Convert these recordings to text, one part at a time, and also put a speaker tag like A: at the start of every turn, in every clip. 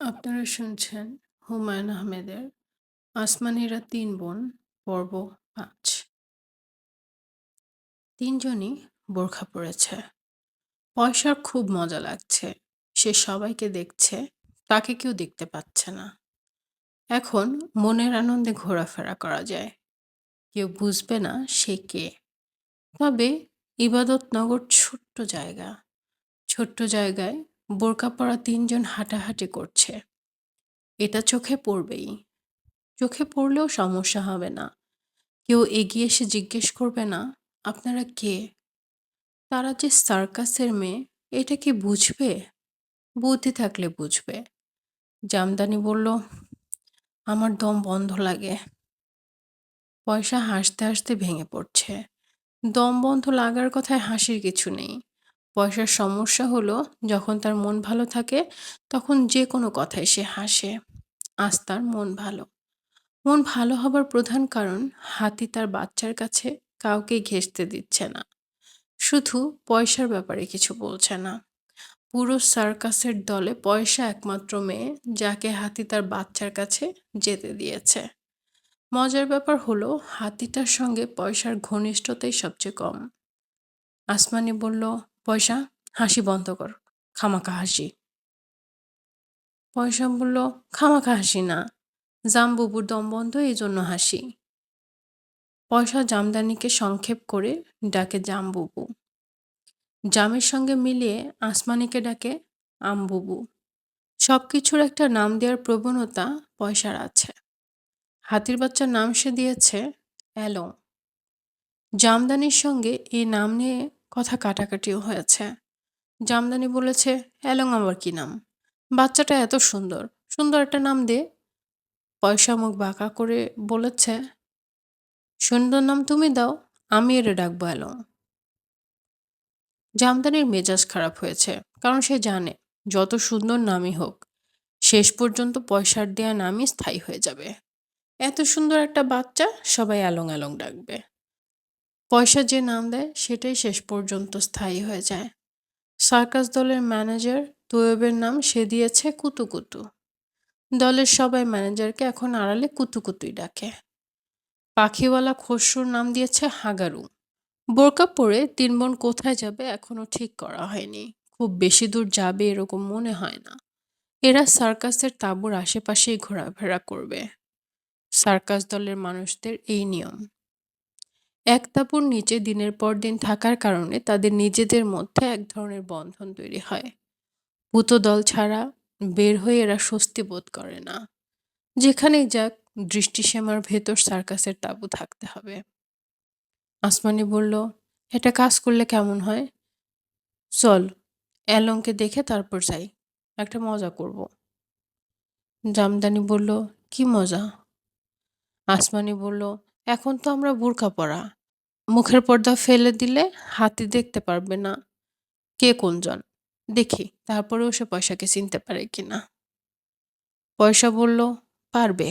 A: আপনারা শুনছেন হুমায়ূন আহমেদের 'আসমানীরা তিন বোন' পর্ব পাঁচ। তিনজনই বোরখা পড়েছে পয়সার খুব মজা লাগছে। সে সবাইকে দেখছে, তাকে কেউ দেখতে পাচ্ছে না। এখন মনের আনন্দে ঘোরাফেরা করা যায়। কেউ বুঝবে না সে কে। তবে ইবাদতনগর ছোট্ট জায়গা। ছোট্ট জায়গায় বোরকা পরা তিনজন হাঁটাহাঁটি করছে। এটা চোখে পড়বেই। চোখে পড়লেও সমস্যা হবে না। কেউ এগিয়ে এসে জিজ্ঞেস করবে না, আপনারা কে? তারা যে সার্কাসের মেয়ে, এটা কি বুঝবে? বুদ্ধি থাকলে বুঝবে। জামদানি বলল, আমার দম বন্ধ লাগে। পয়সা হাসতে হাসতে ভেঙে পড়ছে। দম বন্ধ লাগার কথায় হাসির কিছু নেই। পয়সার সমস্যা হলো যখন তার মন ভালো থাকে তখন যে কোনো কথায় সে হাসে। আজ তার মন ভালো। মন ভালো হবার প্রধান কারণ হাতি তার বাচ্চার কাছে কাউকেই ঘেঁষতে দিচ্ছে না। শুধু পয়সার ব্যাপারে কিছু বলছে না। পুরো সার্কাসের দলে পয়সা একমাত্র মেয়ে যাকে হাতি তার বাচ্চার কাছে যেতে দিয়েছে। মজার ব্যাপার হলো হাতিটার সঙ্গে পয়সার ঘনিষ্ঠতাই সবচেয়ে কম। আসমানি বলল, পয়সা হাসি বন্ধ কর খামাকা হাসি। পয়সা বলল খামাকা হাসি না জামবুবুর দম বন্ধ এই জন্য হাসি। পয়সা জামদানিকে সংক্ষেপ করে ডাকে জামবুবু জামের সঙ্গে মিলিয়ে আসমানিকে ডাকে আমবুবু সব কিছুর একটা নাম দেওয়ার প্রবণতা পয়সার আছে। হাতির বাচ্চার নাম সে দিয়েছে, অ্যালং। জামদানির সঙ্গে এই নাম নিয়ে কথা কাটাকাটিও হয়েছে। জামদানি বলেছে অ্যালং আমার কি নাম? বাচ্চাটা এত সুন্দর। সুন্দর একটা নাম দে। পয়সা মুখ বাঁকা করে বলেছে, সুন্দর নাম তুমি দাও, আমি এরে ডাকবো অ্যালং জামদানির মেজাজ খারাপ হয়েছে, কারণ সে জানে, যত সুন্দর নামই হোক, শেষ পর্যন্ত পয়সার দেয়া নামই স্থায়ী হয়ে যাবে। এত সুন্দর একটা বাচ্চা, সবাই অ্যালং অ্যালং ডাকবে। পয়সা যে নাম দেয়, সেটাই শেষ পর্যন্ত স্থায়ী হয়ে যায়। সার্কাস দলের ম্যানেজার তৈয়বের নাম সে দিয়েছে কুতুকুতু দলের সবাই ম্যানেজারকে এখন আড়ালে কুতুকুতুই ডাকে। পাখিওয়ালা খসরুর নাম দিয়েছে হাগারু। বোরকা পরে তিন বোন কোথায় যাবে এখনও ঠিক করা হয়নি। খুব বেশি দূর যাবে এরকম মনে হয় না। এরা সার্কাসের তাঁবুর আশেপাশেই ঘোরাফেরা করবে। সার্কাস দলের মানুষদের এই নিয়ম। এক তাঁবুর নিচে দিনের পর দিন থাকার কারণে তাদের নিজেদের মধ্যে এক ধরনের বন্ধন তৈরি হয়। দল ছাড়া বের হয়ে এরা স্বস্তি বোধ করে না। যেখানেই যাক, দৃষ্টিসীমার ভেতর সার্কাসের তাঁবু থাকতে হবে। আসমানি বলল এটা কাজ করলে কেমন হয়? চল অ্যালংকে দেখে তারপর যাই। একটা মজা করব। জামদানি বলল, কি মজা? আসমানি বলল, এখন তো আমরা বোরকা পরা মুখের পর্দা ফেলে দিলে হাতি দেখতে পারবে না কে কোনজন। দেখি তারপরেও সে পয়সাকে চিনতে পারে কিনা। পয়সা বলল, পারবে।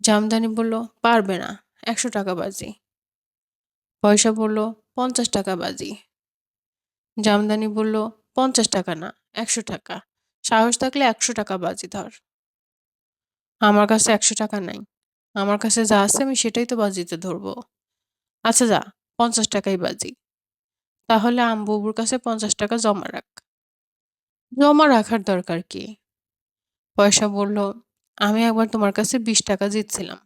A: জামদানি বলল, পারবে না, একশো টাকা বাজি। পয়সা বলল, পঞ্চাশ টাকা বাজি। জামদানি বলল, পঞ্চাশ টাকা না, একশো টাকা। সাহস থাকলে একশো টাকা বাজি ধর। আমার কাছে একশো টাকা নাই। আমার কাছে যা আছে আমি সেটাই তো বাজিতে ধরবো। আচ্ছা যা, পঞ্চাশ টাকাই বাজি। তাহলে আম্বুবুর কাছে পঞ্চাশ টাকা জমা রাখ। জমা রাখার দরকার কি? পয়সা বলল, আমি একবার তোমার কাছে বিশ টাকা জিতছিলাম।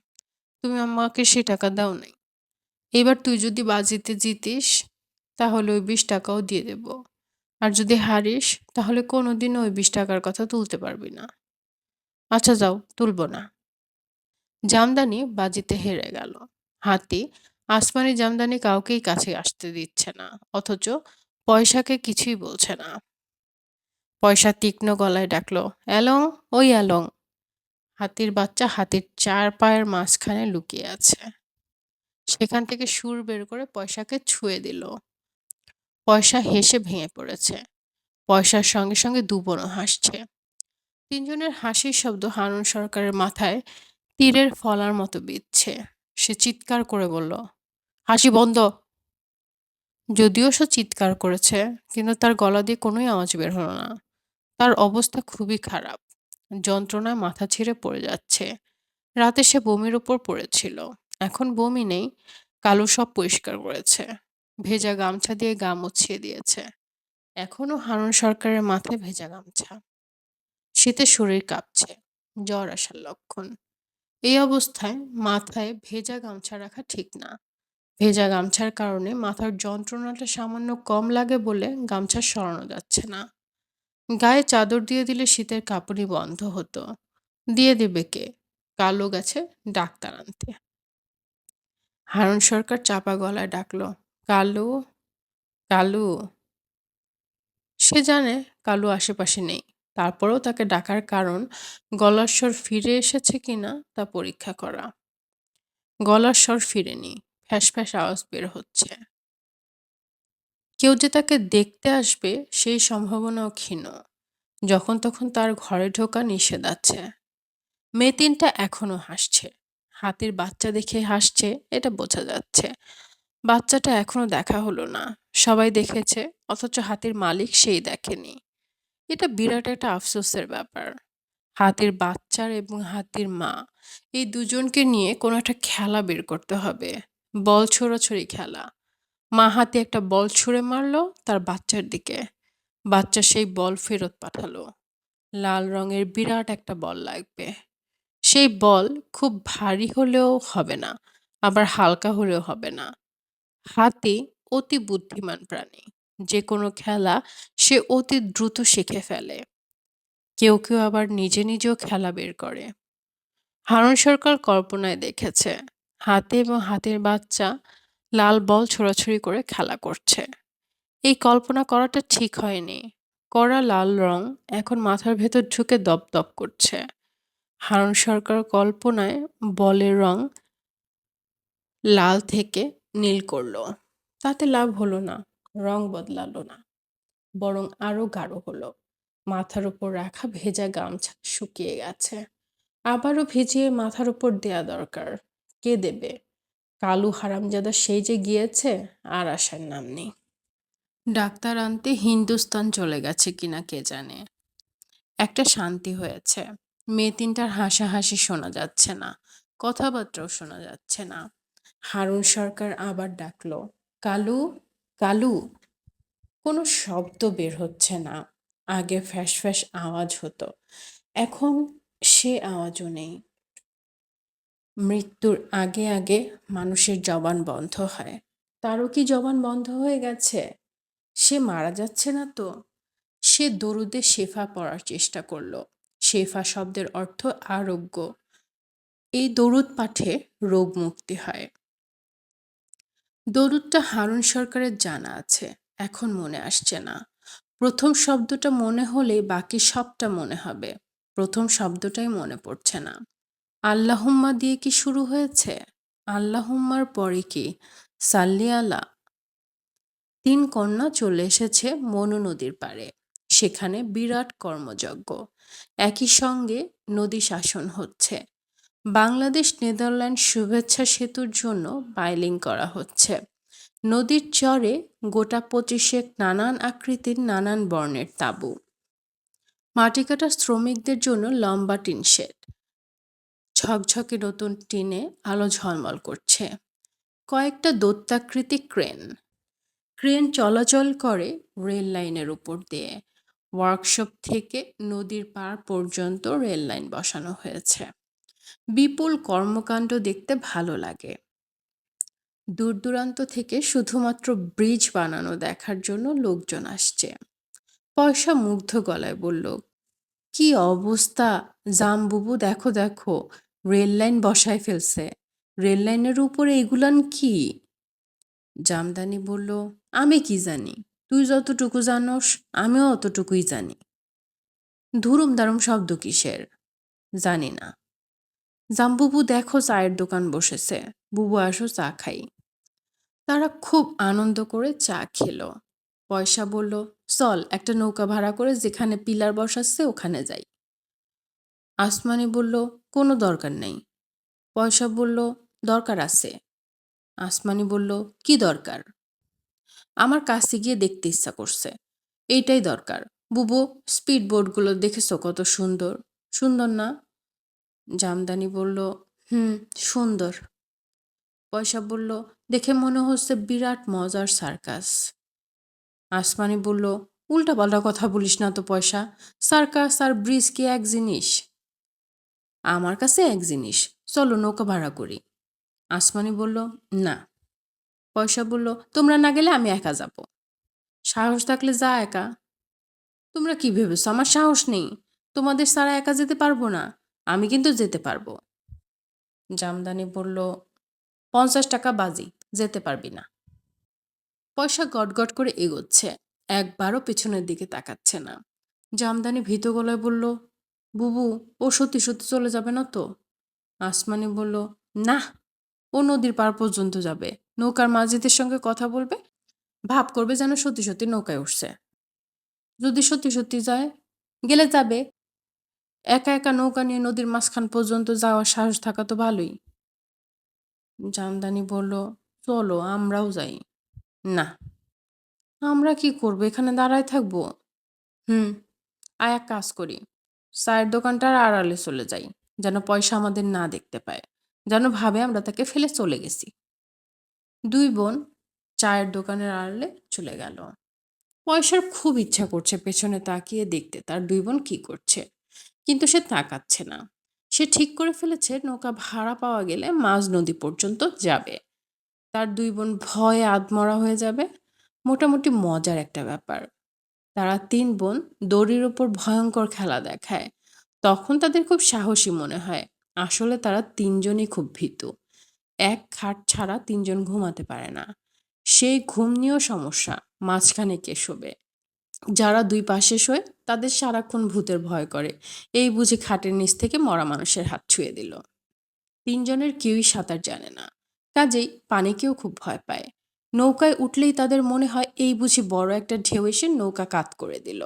A: তুমি আমাকে সে টাকা দাও নাই। এবার তুই যদি বাজিতে জিতিস, তাহলে ওই বিশ টাকাও দিয়ে দেব। আর যদি হারিস, তাহলে কোনোদিনও ওই বিশ টাকার কথা তুলতে পারবি না। আচ্ছা যাও, তুলব না। জামদানি বাজিতে হেরে গেল। হাতি আসমানি জামদানি কাউকেই কাছে আসতে দিচ্ছে না, অথচ পয়সাকে কিছুই বলছে না। পয়সা তীক্ষ্ণ গলায় ডাকলো, অ্যালং, ওই অ্যালং। হাতির বাচ্চা হাতির চার পায়ের মাঝখানে লুকিয়ে আছে। সেখান থেকে সুর বের করে পয়সাকে ছুঁয়ে দিল। পয়সা হেসে ভেঙে পড়েছে। পয়সার সঙ্গে সঙ্গে দুবনও হাসছে। তিনজনের হাসির শব্দ হারুন সরকারের মাথায় তীরের ফলার মতো বিচ্ছে সে চিৎকার করে বলল হাসি বন্ধ। যদিও সে চিৎকার করেছে, কিন্তু তার গলা দিয়ে কোনোই আওয়াজ বের হলো না। তার অবস্থা খুবই খারাপ। যন্ত্রণায় মাথা ছিঁড়ে পড়ে যাচ্ছে। রাতে সে বমির ওপর পড়েছিল। এখন বমি নেই, কালু সব পরিষ্কার করেছে। ভেজা গামছা দিয়ে গা মুছিয়ে দিয়েছে। এখনও হারুন সরকারের মাথায় ভেজা গামছা। শীতে শরীর কাঁপছে। জ্বর আসার লক্ষণ। এই অবস্থায় মাথায় ভেজা গামছা রাখা ঠিক না। ভেজা গামছার কারণে মাথার যন্ত্রণাটা সামান্য কম লাগে বলে গামছা সরানো যাচ্ছে না। গায়ে চাদর দিয়ে দিলে শীতের কাঁপুনি বন্ধ হতো। দিয়ে দেবে কে? কালো গেছে, ডাক্তার আনতে। হারুন সরকার চাপা গলায় ডাকলো, কালু কালু। সে জানে কালু আশেপাশে নেই। তারপরেও তাকে ডাকার কারণ গলার স্বর ফিরে এসেছে কিনা তা পরীক্ষা করা। গলার স্বর ফিরেনি। ফ্যাস আওয়াজ বের হচ্ছে। কেউ যে তাকে দেখতে আসবে, সেই সম্ভাবনাও ক্ষীণ। যখন তখন তার ঘরে ঢোকা নিষেধ আছে। মেয়ে তিনটা এখনও হাসছে। হাতির বাচ্চা দেখে হাসছে, এটা বোঝা যাচ্ছে। বাচ্চাটা এখনও দেখা হলো না। সবাই দেখেছে, অথচ হাতির মালিক সেই দেখেনি। এটা বিরাট একটা আফসোসের ব্যাপার। হাতির বাচ্চার এবং হাতির মা, এই দুজনকে নিয়ে কোনো একটা খেলা বের করতে হবে। বল ছোড়াছড়ি খেলা। মা হাতে একটা বল ছুঁড়ে মারলো তার বাচ্চার দিকে। বাচ্চা সেই বল ফেরত পাঠালো। লাল রঙের বিরাট একটা বল লাগবে। সেই বল খুব ভারী হলেও হবে না, আবার হালকা হলেও হবে না। হাতি অতি বুদ্ধিমান প্রাণী। যে কোনো খেলা সে অতি দ্রুত শিখে ফেলে। কেউ কেউ আবার নিজে নিজেও খেলা বের করে। হারুন সরকার কল্পনায় দেখেছে হাতি এবং হাতের বাচ্চা লাল বল ছোড়াছুড়ি করে খেলা করছে। এই কল্পনা করাটা ঠিক হয়নি। কড়া লাল রং এখন মাথার ভেতর ঢুকে দপদপ করছে। হারুন সরকার কল্পনায় বলের রং লাল থেকে নীল করল। তাতে লাভ হলো না, রং বদলালো না, বরং আরও গাঢ় হলো। মাথার উপর রাখা ভেজা গামছা শুকিয়ে গেছে। আবারও ভিজিয়ে মাথার উপর দেয়া দরকার। কে দেবে? কালু হারামজাদা সেই যে গিয়েছে, আর আসার নাম নেই। ডাক্তার আনতে হিন্দুস্তান চলে গেছে কিনা কে জানে? একটা শান্তি হয়েছে। মেয়ে তিনটার হাসাহাসি শোনা যাচ্ছে না, কথাবার্তাও শোনা যাচ্ছে না। হারুন সরকার আবার ডাকলো, কালু কালু, কোনো শব্দ বের হচ্ছে না। আগে ফ্যাস ফ্যাস আওয়াজ হতো, এখন সে আওয়াজও নেই। মৃত্যুর আগে আগে মানুষের জবান বন্ধ হয়। তারও কি জবান বন্ধ হয়ে গেছে? সে মারা যাচ্ছে না তো? সে দরুদে শেফা পড়ার চেষ্টা করল। শেফা শব্দের অর্থ আরোগ্য। এই দরুদ পাঠে রোগ মুক্তি হয়। দরুদটা হারুন সরকারের জানা আছে, এখন মনে আসছে না। প্রথম শব্দটা মনে হলে বাকি সবটা মনে হবে। প্রথম শব্দটাই মনে পড়ছে না। আল্লাহুম্মা দিয়ে কি শুরু হয়েছে? আল্লাহুম্মার পরে কি? সাল্লি আলা। তিন কন্যা চলে এসেছে মনু নদীর পাড়ে। সেখানে বিরাট কর্মযজ্ঞ। একই সঙ্গে নদী শাসন হচ্ছে। বাংলাদেশ নেদারল্যান্ড শুভেচ্ছা সেতুর জন্য বাইলিং করা হচ্ছে। নদীর চরে গোটা পঁচিশেক নানান আকৃতির নানান বর্ণের তাঁবু। মাটি কাটা শ্রমিকদের জন্য লম্বা টিন শেড। ঝকঝকে নতুন টিনে আলো ঝলমল করছে। কয়েকটা দৈত্যাকৃতি ক্রেন। ক্রেন চলাচল করে রেল লাইনের উপর দিয়ে। ওয়ার্কশপ থেকে নদীর পার পর্যন্ত রেল লাইন বসানো হয়েছে। বিপুল কর্মকাণ্ড দেখতে ভালো লাগে। দূর দূরান্ত থেকে শুধুমাত্র ব্রিজ বানানো দেখার জন্য লোকজন আসছে। পয়সা মুগ্ধ গলায় বলল, কি অবস্থা? জামবুবু দেখো দেখো। রেল লাইন বসায় ফেলছে। রেল লাইনের উপরে এগুলান কি? জামদানি বলল, আমি কি জানি? তুই যতটুকু জানোস, আমিও অতটুকুই জানি। ধুরুম দারুম শব্দ কিসের? জানি না। জাম্বুবু দেখো, চায়ের দোকান বসেছে। বুবু, আসো, চা খাই। তারা খুব আনন্দ করে চা খেলো। পয়সা বলল, চল, একটা নৌকা ভাড়া করে যেখানে পিলার বসাচ্ছে, ওখানে যাই। আসমানি বলল কোনো দরকার নেই। পয়সা বলল, দরকার আছে। আসমানি বলল, কি দরকার? আমার কাছে গিয়ে দেখতে ইচ্ছা করছে। এইটাই দরকার। বুবু স্পিড বোর্ডগুলো দেখেছ কত সুন্দর? সুন্দর না? জামদানি বলল, হুম, সুন্দর। পয়সা বলল, দেখে মনে হচ্ছে বিরাট মজার সার্কাস। আসমানি বলল, উল্টাপাল্টা কথা বলিস না তো পয়সা। সার্কাস আর ব্রিজ কি এক জিনিস? আমার কাছে এক জিনিস, চলো নৌকা ভাড়া করি। আসমানি বলল, না। পয়সা বলল, তোমরা না গেলে আমি একা যাব। সাহস থাকলে যা একা। তোমরা কি ভেবেছো? আমার সাহস নেই। তোমাদের সারা একা যেতে পারব না। আমি কিন্তু যেতে পারব। জামদানি বলল, পঞ্চাশ টাকা বাজি, যেতে পারবি না। পয়সা গটগট করে এগোচ্ছে। একবারও পেছনের দিকে তাকাচ্ছে না। জামদানি ভীত গলায় বলল বুবু, ও সত্যি সত্যি চলে যাবে না তো? আসমানি বলল, না, ও নদীর পার পর্যন্ত যাবে। নৌকার মাঝিদের সঙ্গে কথা বলবে, ভাব করবে যেন সত্যি সত্যি নৌকায় উঠছে। যদি সত্যি সত্যি যায়, গেলে যাবে। একা একা নৌকা নিয়ে নদীর মাঝখান পর্যন্ত যাওয়ার সাহস থাকা তো ভালোই। জামদানি বলল, চলো, আমরাও যাই। না, আমরা কি করব? এখানে দাঁড়ায় থাকব? হুম আর এক কাজ করি। চায়ের দোকানটার আড়ালে চলে যাই, যেন পয়সা আমাদের না দেখতে পায়, যেন ভাবে আমরা তাকে ফেলে চলে গেছি। দুই বোন চায়ের দোকানের আড়ালে চলে গেল। পয়সার খুব ইচ্ছা করছে পেছনে তাকিয়ে দেখতে, তার দুই বোন কি করছে? কিন্তু সে তাকাচ্ছে না। সে ঠিক করে ফেলেছে, নৌকা ভাড়া পাওয়া গেলে মাঝ নদী পর্যন্ত যাবে। তার দুই বোন ভয়ে আধমরা হয়ে যাবে। মোটামুটি মজার একটা ব্যাপার। তারা তিন বোন দড়ির ওপর ভয়ঙ্কর খেলা দেখায়। তখন তাদের খুব সাহসী মনে হয়। আসলে তারা তিনজনই খুব ভীতু। এক খাট ছাড়া তিনজন ঘুমাতে পারে না। সেই ঘুম নিয়েও সমস্যা, মাঝখানে কে শোবে? যারা দুই পাশে শোয়, তাদের সারাক্ষণ ভূতের ভয় করে। এই বুঝে খাটের নিচ থেকে মরা মানুষের হাত ছুঁয়ে দিল। তিনজনের কেউই সাঁতার জানে না। কাজেই পানিকেও খুব ভয় পায়। নৌকায় উঠলেই তাদের মনে হয় এই বুঝি বড় একটা ঢেউ এসে নৌকা কাত করে দিল।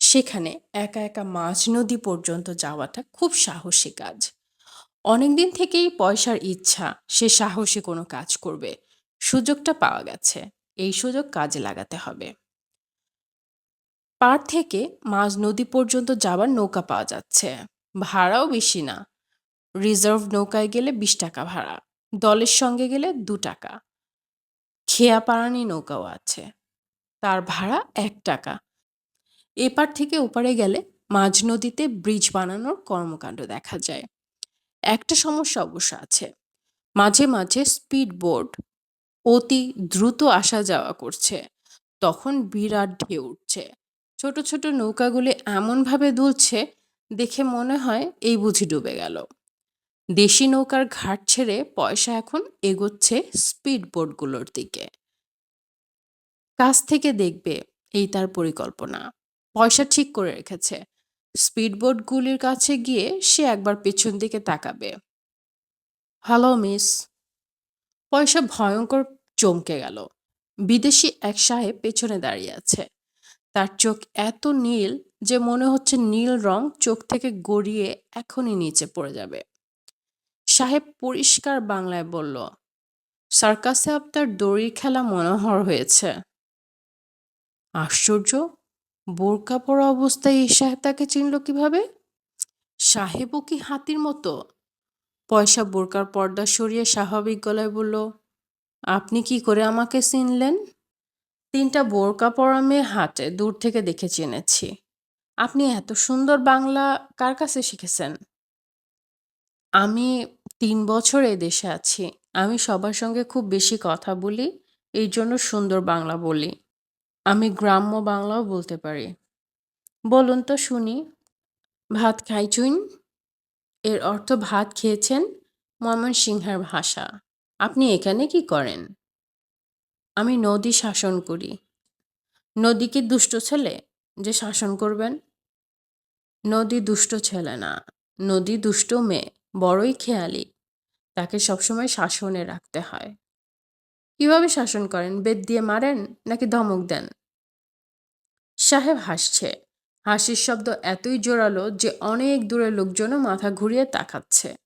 A: সেখানে একা একা মাঝ নদী পর্যন্ত যাওয়াটা খুব সাহসী কাজ। অনেকদিন থেকেই পয়সার ইচ্ছা, সে সাহসী কোনো কাজ করবে। সুযোগটা পাওয়া গেছে, এই সুযোগ কাজে লাগাতে হবে। পার থেকে মাঝ নদী পর্যন্ত যাবার নৌকা পাওয়া যাচ্ছে। ভাড়াও বেশি না। রিজার্ভ নৌকায় গেলে বিশ টাকা ভাড়া, দলের সঙ্গে গেলে দু টাকা। খেয়া পাড়ানি নৌকাও আছে। তার ভাড়া এক টাকা। এপার থেকে ওপারে গেলে মাঝ নদীতে ব্রিজ বানানোর কর্মকাণ্ড দেখা যায়। একটা সমস্যা অবশ্য আছে। মাঝে মাঝে স্পিড বোর্ড অতি দ্রুত আসা যাওয়া করছে। তখন বিরাট ঢেউ উঠছে। ছোট ছোট নৌকাগুলি এমনভাবে দুলছে, দেখে মনে হয় এই বুঝি ডুবে গেল। দেশি নৌকার ঘাট ছেড়ে পয়সা এখন এগোচ্ছে স্পিড বোটগুলোর দিকে। কাছ থেকে দেখবে এই তার পরিকল্পনা। পয়সা ঠিক করে রেখেছে। স্পিড বোটগুলির কাছে গিয়ে সে একবার পেছন দিকে তাকাবে। Hello, miss. পয়সা ভয়ঙ্কর চমকে গেল। বিদেশি এক সাহেব পেছনে দাঁড়িয়ে আছে। তার চোখ এত নীল যে মনে হচ্ছে নীল রং চোখ থেকে গড়িয়ে এখনই নিচে পড়ে যাবে। সাহেব পরিষ্কার বাংলায় বলল, সার্কাসে আপনার দড়ির খেলা মনোহর হয়েছে। আশ্চর্য! বোরকা পরা অবস্থায় এই সাহেব তাকে চিনল কীভাবে? সাহেবও কি হাতির মতো? পয়সা বোরকার পর্দা সরিয়ে স্বাভাবিক গলায় বলল, আপনি কি করে আমাকে চিনলেন? তিনটা বোরকা পরা মেয়ে হাটে, দূর থেকে দেখে চিনেছি। আপনি এত সুন্দর বাংলা কার কাছে শিখেছেন? আমি তিন বছর এই দেশে আছি। আমি সবার সঙ্গে খুব বেশি কথা বলি এই জন্য সুন্দর বাংলা বলি। আমি গ্রাম্য বাংলাও বলতে পারি। বলুন তো শুনি, ভাত খাইছুন এর অর্থ ভাত খেয়েছেন ময়মনসিংহের ভাষা। আপনি এখানে কি করেন? আমি নদী শাসন করি। নদী কি দুষ্ট ছেলে যে শাসন করবেন? নদী দুষ্ট ছেলে না, নদী দুষ্ট মেয়ে, বড়ই খেয়ালি। তাকে সবসময় শাসনে রাখতে হয়। কীভাবে শাসন করেন? বেদ দিয়ে মারেন নাকি ধমক দেন? সাহেব হাসছে। হাসির শব্দ এতই জোরালো যে অনেক দূরের লোকজনও মাথা ঘুরিয়ে তাকাচ্ছে।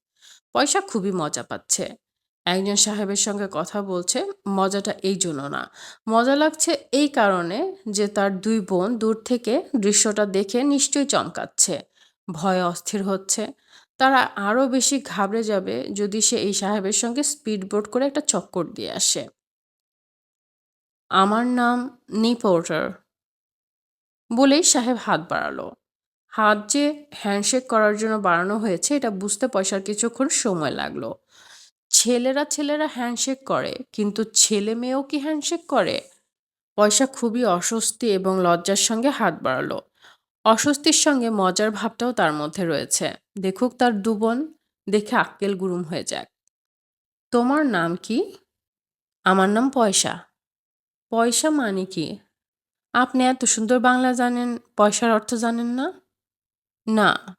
A: পয়সা খুবই মজা পাচ্ছে। একজন সাহেবের সঙ্গে কথা বলছে, মজাটা এই জন্য না। মজা লাগছে এই কারণে যে তার দুই বোন দূর থেকে দৃশ্যটা দেখে নিশ্চয়ই চমকাচ্ছে। ভয়ে অস্থির হচ্ছে। তারা আরও বেশি ঘাবড়ে যাবে যদি সে এই সাহেবের সঙ্গে স্পিড বোট করে একটা চক্কর দিয়ে আসে। আমার নাম নি পোর্টার। বলেই সাহেব হাত বাড়ালো। হাত যে হ্যান্ডশেক করার জন্য বাড়ানো হয়েছে, এটা বুঝতে পয়সার কিছুক্ষণ সময় লাগল। ছেলেরা ছেলেরা হ্যান্ডশেক করে, কিন্তু ছেলে মেয়েও কি হ্যান্ডশেক করে? পয়সা খুবই অস্বস্তি এবং লজ্জার সঙ্গে হাত বাড়ালো। অস্বস্তির সঙ্গে মজার ভাবটাও তার মধ্যে রয়েছে। দেখুক তার দুবন দেখে আক্কেল গুরুম হয়ে যাক। তোমার নাম কি? আমার নাম পয়সা। পয়সা মানে কি? আপনি এত সুন্দর বাংলা জানেন, পয়সার অর্থ জানেন না? না।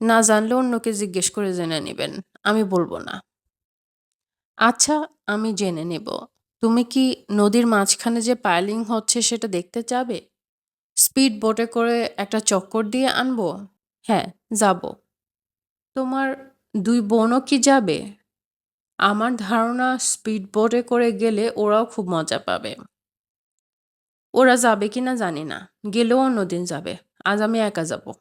A: না জানলে অন্যকে জিজ্ঞেস করে জেনে নেবেন, আমি বলব না। আচ্ছা আমি জেনে নেব। তুমি কি নদীর মাঝখানে যে পাইলিং হচ্ছে সেটা দেখতে যাবে? স্পিড বোটে করে একটা চক্কর দিয়ে আনব? হ্যাঁ যাব। তোমার দুই বোনও কি যাবে? আমার ধারণা স্পিড বোটে করে গেলে ওরাও খুব মজা পাবে। ওরা যাবে কি না জানি না, গেলেও অন্যদিন যাবে, আজ আমি একা যাব।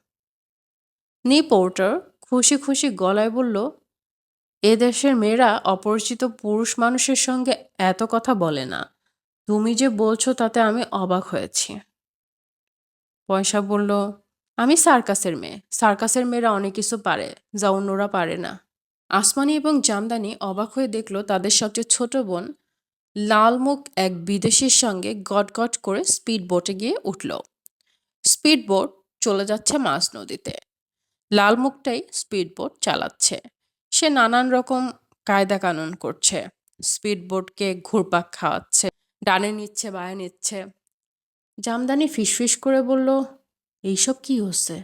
A: নি পোর্টার খুশি খুশি গলায় বলল এদেশের মেয়েরা অপরিচিত পুরুষ মানুষের সঙ্গে এত কথা বলে না। তুমি যে বলছো তাতে আমি অবাক হয়েছি। পয়সা বলল, আমি সার্কাসের মেয়ে। সার্কাসের মেয়েরা অনেক কিছু পারে, যা অন্যরা পারে না। আসমানি এবং জামদানি অবাক হয়ে দেখল তাদের সবচেয়ে ছোট বোন লালমুখ এক বিদেশির সঙ্গে গটগট করে স্পিড বোটে গিয়ে উঠল। স্পিড বোট চলে যাচ্ছে মাঝ নদীতে। লালমুখটাই স্পিড বোট চালাচ্ছে। সে নানান রকম কায়দা কানুন করছে। স্পিড বোটকে ঘুরপাক খাওয়াচ্ছে, ডানে নিচ্ছে, বায়ে নিচ্ছে। জামদানি ফিসফিস করে বলল, এইসব কি হচ্ছে?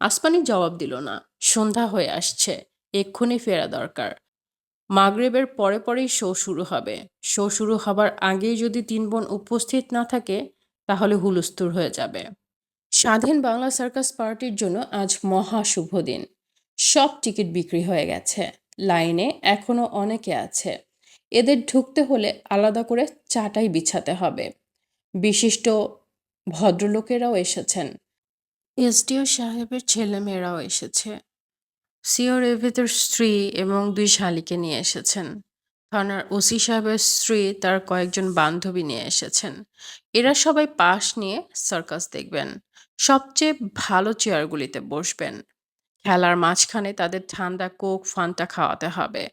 A: আসমানি জবাব দিল না, সন্ধ্যা হয়ে আসছে, এক্ষুনি ফেরা দরকার। মাগরেবের পরে পরেই শো শুরু হবে। শো শুরু হবার আগেই যদি তিন বোন উপস্থিত না থাকে, তাহলে হুলস্থুর হয়ে যাবে। স্বাধীন বাংলা সার্কাস পার্টির জন্য আজ মহা শুভ দিন। সব টিকিট বিক্রি হয়ে গেছে। লাইনে এখনও অনেকে আছে। এদের ঢুকতে হলে আলাদা করে চাটাই বিছাতে হবে। বিশিষ্ট ভদ্রলোকেরাও এসেছেন। এসডিও সাহেবের ছেলেমেয়েরাও এসেছে। সিও রেভিতের স্ত্রী এবং দুই শালিকে নিয়ে এসেছেন। থানার ওসি সাহেবের স্ত্রী, তার কয়েকজন বান্ধবী নিয়ে এসেছেন। এরা সবাই পাশ নিয়ে সার্কাস দেখবেন। সবচেয়ে ভালো চেয়ারগুলিতে বসবেন। খেলার মাঝখানে তাদের ঠান্ডা কোক ফান্টা খাওয়াতে হবে।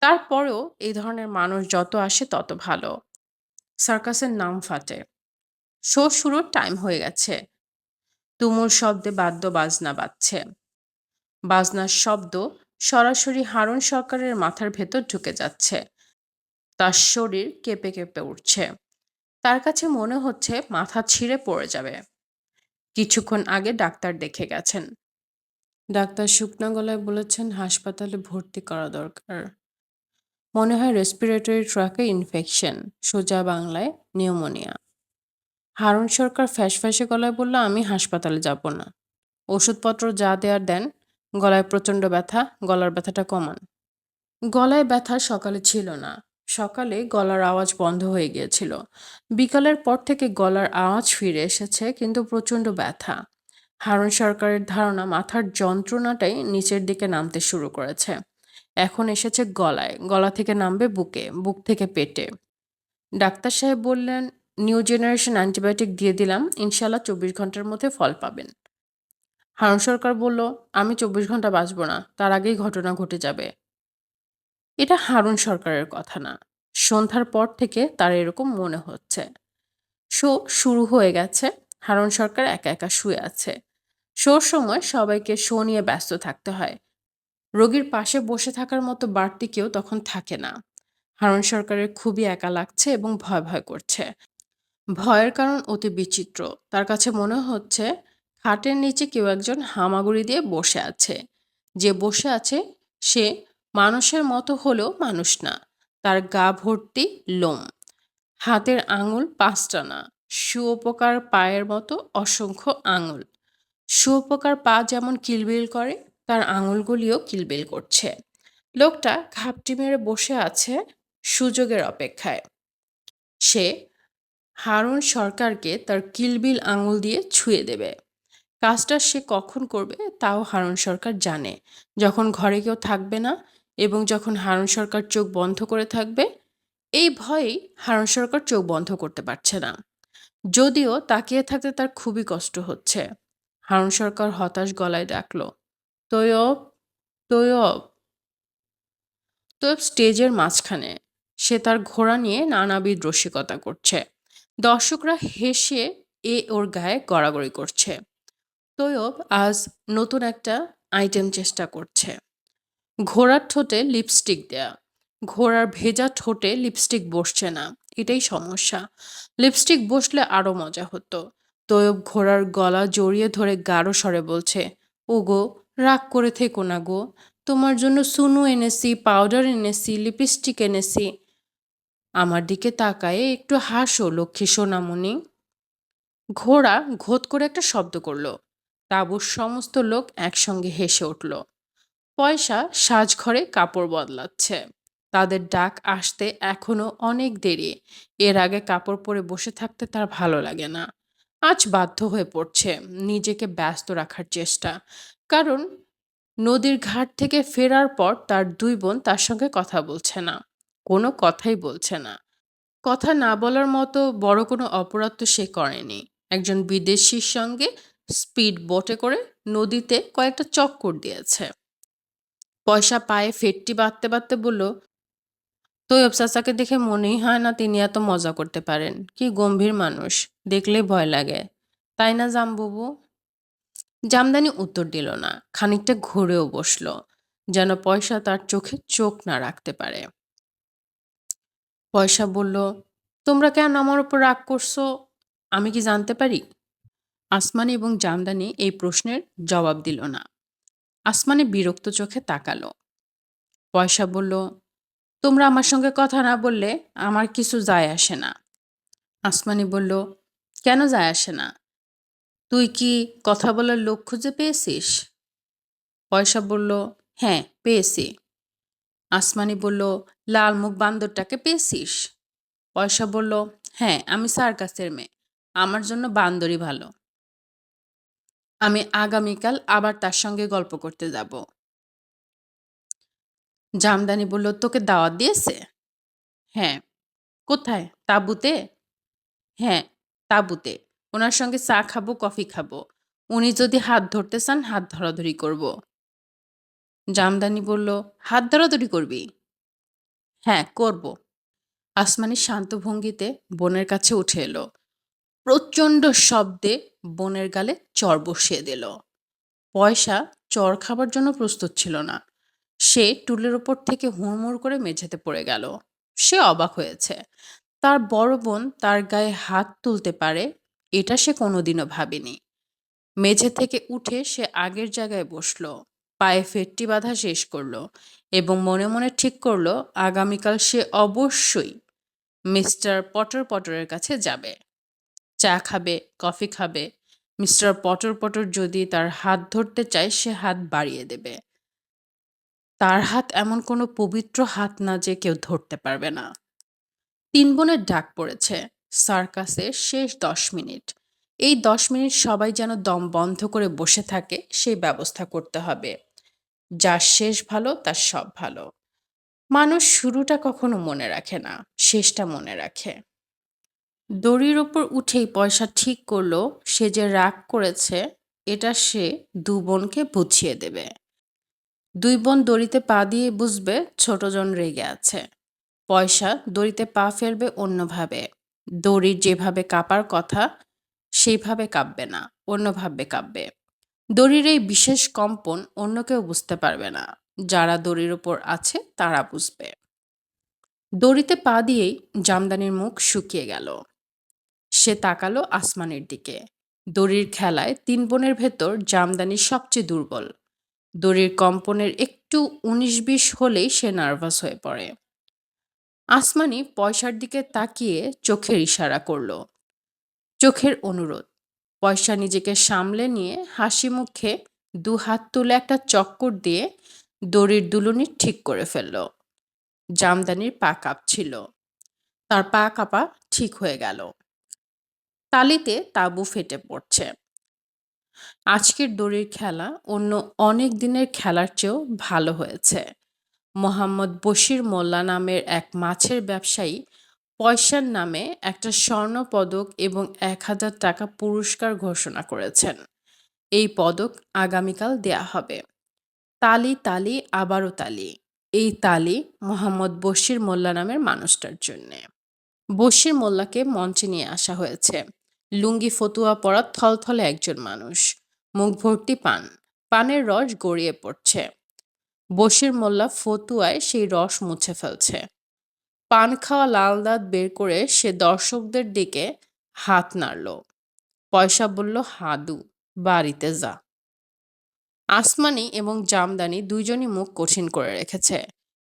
A: তারপরেও এই ধরনের মানুষ যত আসে তত ভালো। সার্কাসের নাম ফাটে। শো শুরুর টাইম হয়ে গেছে। তুমুল শব্দে বাদ্য বাজনা বাজছে। বাজনার শব্দ সরাসরি হারুন সরকারের মাথার ভেতর ঢুকে যাচ্ছে। তার শরীর কেঁপে কেঁপে উঠছে। তার কাছে মনে হচ্ছে মাথা ছিঁড়ে পড়ে যাবে। কিছুক্ষণ আগে ডাক্তার দেখে গেছেন। ডাক্তার শুকনা গলায় বলেছেন হাসপাতালে ভর্তি করা দরকার। মনে হয় রেসপিরেটরি ট্র্যাকে ইনফেকশন সোজা বাংলায় নিউমোনিয়া হারুন সরকার ফ্যাসফ্যাসে গলায় বলল, আমি হাসপাতালে যাব না। ওষুধপত্র যা দেয়ার দেন, গলায় প্রচণ্ড ব্যথা, গলার ব্যথাটা কমান। গলায় ব্যথা সকালে ছিল না। সকালে গলার আওয়াজ বন্ধ হয়ে গিয়েছিল। বিকালের পর থেকে গলার আওয়াজ ফিরে এসেছে, কিন্তু প্রচণ্ড ব্যথা। হারুন সরকারের ধারণা, মাথার যন্ত্রণাটাই নিচের দিকে নামতে শুরু করেছে। এখন এসেছে গলায়। গলা থেকে নামবে বুকে, বুক থেকে পেটে। ডাক্তার সাহেব বললেন নিউ জেনারেশন অ্যান্টিবায়োটিক দিয়ে দিলাম ইনশাল্লাহ চব্বিশ ঘণ্টার মধ্যে ফল পাবেন। হারুন সরকার বলল, আমি চব্বিশ ঘণ্টা বাঁচব না, তার আগেই ঘটনা ঘটে যাবে। এটা হারুন সরকারের কথা না। সন্ধ্যার পর থেকে তার এরকম মনে হচ্ছে। শো শুরু হয়ে গেছে, হারুন সরকার একা একা শুয়ে আছে। শোর সময় সবাইকে শো নিয়ে ব্যস্ত থাকতে হয়। রোগীর পাশে বসে থাকার মতো বাড়তি কেউ তখন থাকে না। হারুন সরকারের খুবই একা লাগছে এবং ভয় ভয় করছে। ভয়ের কারণ অতি বিচিত্র। তার কাছে মনে হচ্ছে, খাটের নিচে কেউ একজন হামাগুড়ি দিয়ে বসে আছে। যে বসে আছে, সে মানুষের মতো হলেও মানুষ না। তার গা ভর্তি লোম। হাতের আঙুল পাঁচটা না শুয়োপোকার পায়ের মতো অসংখ্য আঙুল। শুয়োপোকার পা যেমন কিলবিল করে, তার আঙুলগুলিও কিলবিল করছে। লোকটা ঘাপটি মেরে বসে আছে সুযোগের অপেক্ষায়। সে হারুন সরকারকে তার কিলবিল আঙুল দিয়ে ছুঁয়ে দেবে। কাজটা সে কখন করবে তাও হারুন সরকার জানে। যখন ঘরে কেউ থাকবে না এবং যখন হারুন সরকার চোখ বন্ধ করে থাকবে, এই ভয়েই হারুন সরকার চোখ বন্ধ করতে পারছে না। যদিও তাকিয়ে থাকতে তার খুবই কষ্ট হচ্ছে। হারুন সরকার হতাশ গলায় ডাকল, তৈয়ব তৈয়ব। তৈয়ব স্টেজের মাঝখানে। সে তার ঘোড়া নিয়ে নানাবিধ রসিকতা করছে। দর্শকরা হেসে এ ওর গায়ে গড়াগড়ি করছে। তৈয়ব আজ নতুন একটা আইটেম চেষ্টা করছে। ঘোড়ার ঠোঁটে লিপস্টিক দেয়া। ঘোড়ার ভেজা ঠোঁটে লিপস্টিক বসছে না। এটাই সমস্যা। লিপস্টিক বসলে আরও মজা হতো। তৈয়ব ঘোড়ার গলা জড়িয়ে ধরে গাঢ় স্বরে বলছে, ওগো, রাগ করে থেকো না গো। তোমার জন্য সুনু এনেছি, পাউডার এনেছি, লিপস্টিক এনেছি। আমার দিকে তাকায়ে একটু হাসো, লক্ষ্মী সোনামণি। ঘোড়া ঘোত করে একটা শব্দ করল। তাবুর সমস্ত লোক একসঙ্গে হেসে উঠল। পয়সা সাজঘরে কাপড় বদলাচ্ছে। তাদের ডাক আসতে এখনও অনেক দেরি। এর আগে কাপড় পরে বসে থাকতে তার ভালো লাগে না। আজ বাধ্য হয়ে পড়ছে নিজেকে ব্যস্ত রাখার চেষ্টা। কারণ নদীর ঘাট থেকে ফেরার পর তার দুই বোন তার সঙ্গে কথা বলছে না। কোনো কথাই বলছে না। কথা না বলার মতো বড় কোনো অপরাধ তো সে করেনি। একজন বিদেশির সঙ্গে স্পিড বোটে করে নদীতে কয়েকটা চক্কর দিয়েছে। পয়সা পায়ে ফেটটি বাঁধতে বাঁধতে বলল তৈয়ব চাচাকে দেখে মনেই হয় না তিনি এত মজা করতে পারেন। কি গম্ভীর মানুষ দেখলেই ভয় লাগে। তাই না জামবুবু? জামদানি উত্তর দিল না, খানিকটা ঘুরেও বসল, যেন পয়সা তার চোখে চোখ না রাখতে পারে। পয়সা বলল, তোমরা কেন আমার ওপর রাগ করছ? আমি কি জানতে পারি? আসমানি এবং জামদানি এই প্রশ্নের জবাব দিল না। আসমানি বিরক্ত চোখে তাকালো। পয়সা বলল, তোমরা আমার সঙ্গে কথা না বললে আমার কিছু যায় আসে না। আসমানি বলল, কেন যায় আসে না? তুই কি কথা বলার লোক খুঁজে পেয়েছিস? পয়সা বলল হ্যাঁ পেয়েছি। আসমানি বলল, লাল মুখ বান্দরটাকে পেয়েছিস? পয়সা বলল হ্যাঁ আমি সার্কাসের মেয়ে। আমার জন্য বান্দরই ভালো। আমি আগামীকাল আবার তার সঙ্গে গল্প করতে যাব। জামদানি বলল, তোকে দাওয়াত দিয়েছে? হ্যাঁ। কোথায়? তাঁবুতে? হ্যাঁ তাঁবুতে। ওনার সঙ্গে চা খাব, কফি খাব। উনি যদি হাত ধরতে চান, হাত ধরাধরি করব। জামদানি বলল, হাত ধরাধরি করবি? হ্যাঁ করব। আসমানি শান্ত ভঙ্গিতে বোনের কাছে উঠে এলো। প্রচণ্ড শব্দে বোনের গালে চর বসিয়ে দিল। পয়সা চর খাবার জন্য প্রস্তুত ছিল না। সে টুলের ওপর থেকে হুড়মুড় করে মেঝেতে পড়ে গেল। সে অবাক হয়েছে। তার বড় বোন তার গায়ে হাত তুলতে পারে, এটা সে কোনোদিনও ভাবেনি। মেঝে থেকে উঠে সে আগের জায়গায় বসল। পায়ে ফেটটি বাঁধা শেষ করল এবং মনে মনে ঠিক করল, আগামীকাল সে অবশ্যই মিস্টার পটর পটরের কাছে যাবে। চা খাবে, কফি খাবে। মিস্টার পটর পটর যদি তার হাত ধরতে চায়, সে হাত বাড়িয়ে দেবে। তার হাত এমন কোনো পবিত্র হাত না যে কেউ ধরতে পারবে না। তিন বোনের ডাক পড়েছে সার্কাসের শেষ দশ মিনিট। এই দশ মিনিট সবাই যেন দম বন্ধ করে বসে থাকে, সেই ব্যবস্থা করতে হবে। যার শেষ ভালো, তার সব ভালো। মানুষ শুরুটা কখনো মনে রাখে না, শেষটা মনে রাখে। দড়ির ওপর উঠেই পয়সা ঠিক করল, সে যে রাগ করেছে, এটা সে দু বোনকে বুঝিয়ে দেবে। দুই বোন দড়িতে পা দিয়ে বুঝবে ছোটজন রেগে আছে। পয়সা দড়িতে পা ফেলবে অন্যভাবে। দড়ির যেভাবে কাঁপার কথা, সেইভাবে কাঁপবে না, অন্যভাবে কাঁপবে। দড়ির এই বিশেষ কম্পন অন্য কেউ বুঝতে পারবে না। যারা দড়ির ওপর আছে, তারা বুঝবে। দড়িতে পা দিয়েই জামদানির মুখ শুকিয়ে গেল। সে তাকালো আসমানের দিকে। দড়ির খেলায় তিন বোনের ভেতর জামদানি সবচেয়ে দুর্বল। দড়ির কম্পনের একটু উনিশ বিশ হলেই সে নার্ভাস হয়ে পড়ে। আসমানি পয়সার দিকে তাকিয়ে চোখের ইশারা করল। চোখের অনুরোধ। পয়সা নিজেকে সামলে নিয়ে হাসি মুখে দু হাত তুলে একটা চক্কর দিয়ে দড়ির দুলুনি ঠিক করে ফেলল। জামদানির পা কাঁপছিল। তার পা কাঁপা ঠিক হয়ে গেল। তালিতে তাঁবু ফেটে পড়ছে। আজকের দড়ির খেলা অন্য অনেক দিনের খেলার চেয়েও ভালো হয়েছে। মোহাম্মদ বশির মোল্লা নামের এক মাছের ব্যবসায়ী পয়সার নামে একটা স্বর্ণ পদক এবং এক হাজার টাকা পুরস্কার ঘোষণা করেছেন। এই পদক আগামীকাল দেয়া হবে। তালি তালি, আবারও তালি। এই তালি মোহাম্মদ বশির মোল্লা নামের মানুষটার জন্যে। বশির মোল্লাকে মঞ্চে নিয়ে আসা হয়েছে। লুঙ্গি ফতুয়া পরা থলথলে একজন মানুষ। মুখ ভর্তি পান। পানের রস গড়িয়ে পড়ছে। বশির মোল্লা ফতুয়ায় সেই রস মুছে ফেলছে। পান খাওয়া লাল দাঁত বের করে সে দর্শকদের দিকে হাত নাড়ল। পয়সা বলল, হাদু, বাড়িতে যা। আসমানি এবং জামদানি দুইজনই মুখ কঠিন করে রেখেছে।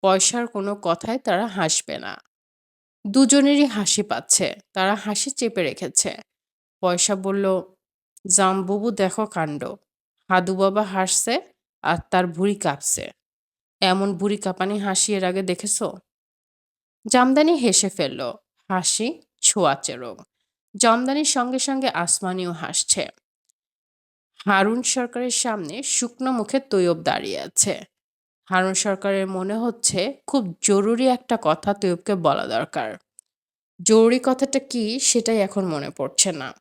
A: পয়সার কোনো কথায় তারা হাসবে না। দুজনেরই হাসি পাচ্ছে, তারা হাসি চেপে রেখেছে। পয়সা বলল, জামবুবু, দেখো কাণ্ড। হাদু বাবা হাসছে আর তার ভুঁড়ি কাঁপছে। এমন ভুঁড়ি কাঁপানি হাসি এর আগে দেখেছ? জামদানি হেসে ফেলল। হাসি, ছোঁয়াচে রোগ। জামদানির সঙ্গে সঙ্গে আসমানিও হাসছে। হারুন সরকারের সামনে শুকনো মুখে তৈয়ব দাঁড়িয়ে আছে। হারুন সরকারের মনে হচ্ছে খুব জরুরি একটা কথা তৈয়বকে বলা দরকার। জরুরি কথাটা কি সেটাই এখন মনে পড়ছে না।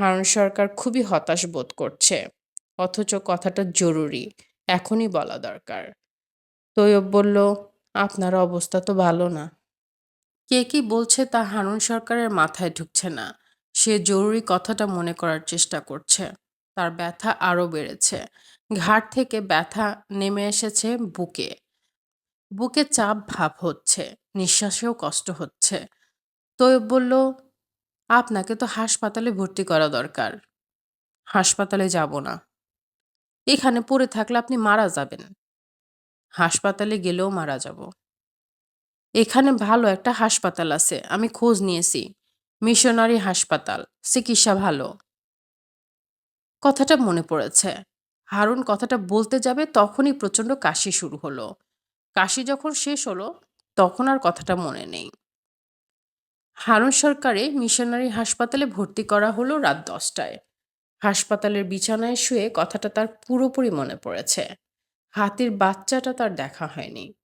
A: হারুন সরকার খুবই হতাশ বোধ করছে। অথচ কথাটা জরুরি, এখনই বলা দরকার। তৈয়ব বলল, আপনার অবস্থা তো ভালো না। কে কি বলছে তা হারুন সরকারের মাথায় ঢুকছে না। সে জরুরি কথাটা মনে করার চেষ্টা করছে। তার ব্যথা আরও বেড়েছে। ঘাট থেকে ব্যথা নেমে এসেছে বুকে। বুকে চাপ ভাব হচ্ছে, নিঃশ্বাসেও কষ্ট হচ্ছে। তৈয়ব বলল, আপনাকে তো হাসপাতালে ভর্তি করা দরকার। হাসপাতালে যাব না। এখানে পড়ে থাকলে আপনি মারা যাবেন। হাসপাতালে গেলেও মারা যাব। এখানে ভালো একটা হাসপাতাল আছে, আমি খোঁজ নিয়েছি। মিশনারি হাসপাতাল, চিকিৎসা ভালো। কথাটা মনে পড়েছে। হারুন কথাটা বলতে যাবে তখনই প্রচণ্ড কাশি শুরু হলো। কাশি যখন শেষ হলো, তখন আর কথাটা মনে নেই। হারুন সরকারে মিশনারি হাসপাতালে ভর্তি করা হলো রাত দশটায়। হাসপাতালের বিছানায় শুয়ে কথাটা তার পুরোপুরি মনে পড়েছে। হাতির বাচ্চাটা তার দেখা হয়নি।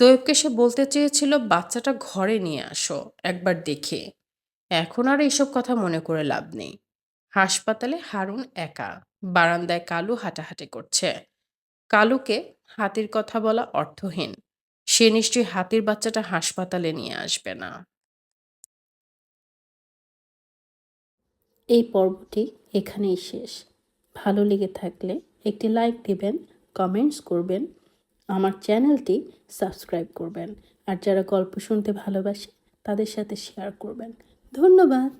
A: তৈবকে সে বলতে চেয়েছিল, বাচ্চাটা ঘরে নিয়ে আসো, একবার দেখে। এখন আর এইসব কথা মনে করে লাভ নেই। হাসপাতালে হারুন একা, বারান্দায় কালু হাঁটাহাঁটি করছে। কালুকে হাতির কথা বলা অর্থহীন। সে নিশ্চয়ই হাতির বাচ্চাটা হাসপাতালে নিয়ে আসবে না।
B: এই পর্বটি এখানেই শেষ। ভালো লেগে থাকলে একটি লাইক দিবেন, কমেন্টস করবেন। আমার চ্যানেলটি সাবস্ক্রাইব করবেন। আর যারা গল্প শুনতে ভালোবাসে তাদের সাথে শেয়ার করবেন। ধন্যবাদ।